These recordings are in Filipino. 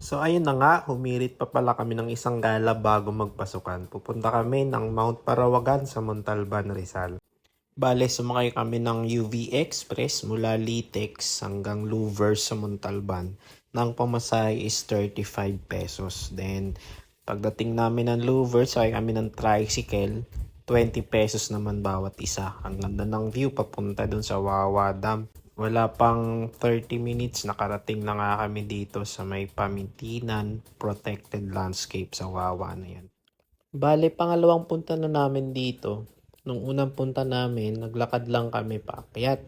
So ayun na nga, humirit pa pala kami ng isang gala bago magpasukan. Pupunta kami ng Mount Parawagan sa Montalban, Rizal. Bale, sumakay kami ng UV Express mula Litex hanggang Louvers sa Montalban. Nang pamasahe is 35 pesos. Then, pagdating namin ng Louvers, sakay kami ng tricycle. 20 pesos naman bawat isa. Ang ganda ng view papunta dun sa Wawa Dam. Wala pang 30 minutes, nakarating na nga kami dito sa may Pamintinan Protected Landscape sa Wawa na yan. Bale, pangalawang punta na namin dito. Nung unang punta namin, naglakad lang kami paakyat.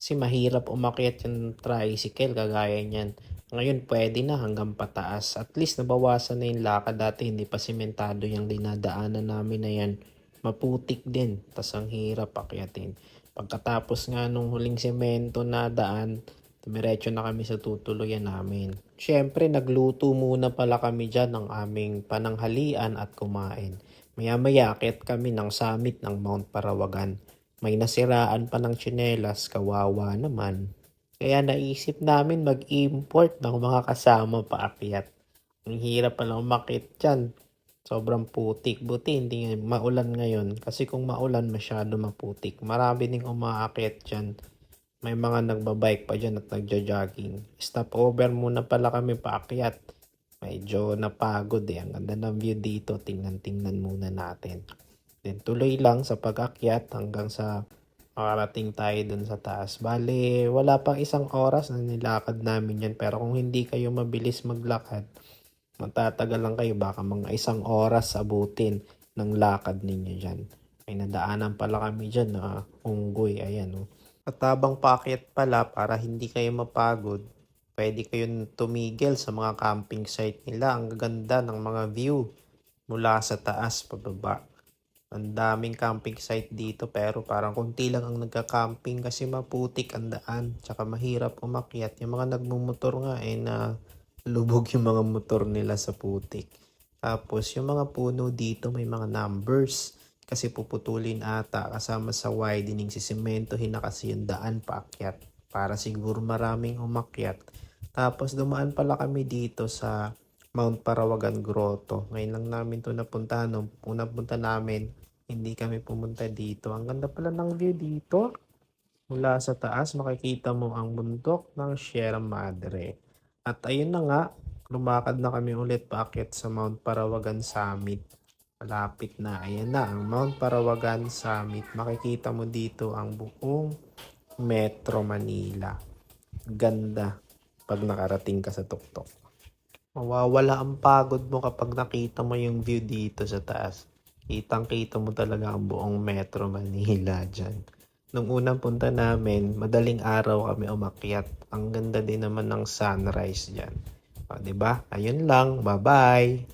Kasi mahirap umakyat yung tricycle, kagaya niyan. Ngayon, pwede na hanggang pataas. At least nabawasan na yung lakad dati, hindi pa simentado yung dinadaanan namin na yan. Maputik din, tas ang hirap akyatin. Pagkatapos nga nung huling semento na daan, Diretso na kami sa tutuluyan namin. Siyempre, nagluto muna pala kami dyan ng aming pananghalian at kumain. Maya-maya, kami ng summit ng Mount Parawagan. May nasiraan pa ng tsinelas, kawawa naman. Kaya naisip namin mag-import ng mga kasama paakyat. Ang hirap pala umakit dyan. Sobrang putik. Buti hindi maulan ngayon. Kasi kung maulan, masyado maputik. Marami ding umaakit dyan. May mga nagbabike pa dyan at nagja-jogging. Stop over muna pala kami paakyat. Medyo napagod eh. Ang ganda ng view dito. Tingnan-tingnan muna natin. Then tuloy lang sa pag-akyat hanggang sa makarating tayo dun sa taas. Bale, wala pang isang oras na nilakad namin yan. Pero kung hindi kayo mabilis maglakad, matatagal lang kayo. Baka mga isang oras abutin ng lakad ninyo dyan. May nadaanan pala kami dyan na unggoy. Ayan oh. At habang paakyat pala para hindi kayo mapagod, pwede kayong tumigil sa mga camping site nila. Ang ganda ng mga view mula sa taas pababa. Ang daming camping site dito pero parang konti lang ang nagka-camping kasi maputik ang daan. Tsaka mahirap umakyat. Yung mga nagmumotor nga eh na lubog yung mga motor nila sa putik. Tapos yung mga puno dito may mga numbers kasi puputulin ata kasama sa widening si sementohin na kasi yung daan paakyat para siguro maraming umakyat. Tapos dumaan pala kami dito sa Mount Parawagan Grotto. Ngayon lang namin to napunta. Nung unang punta namin, hindi kami pumunta dito. Ang ganda pala ng view dito. Mula sa taas, makikita mo ang bundok ng Sierra Madre. At ayun na nga, lumakad na kami ulit paakyat sa Mount Parawagan Summit. Malapit na. Ayan na, ang Mount Parawagan Summit. Makikita mo dito ang buong Metro Manila. Ganda pag nakarating ka sa tuktok. Mawawala ang pagod mo kapag nakita mo yung view dito sa taas. Kitang kita mo talaga ang buong Metro Manila dyan. Nung unang punta namin, madaling araw kami umakyat. Ang ganda din naman ng sunrise dyan. O, ba? Ayun lang. Bye-bye.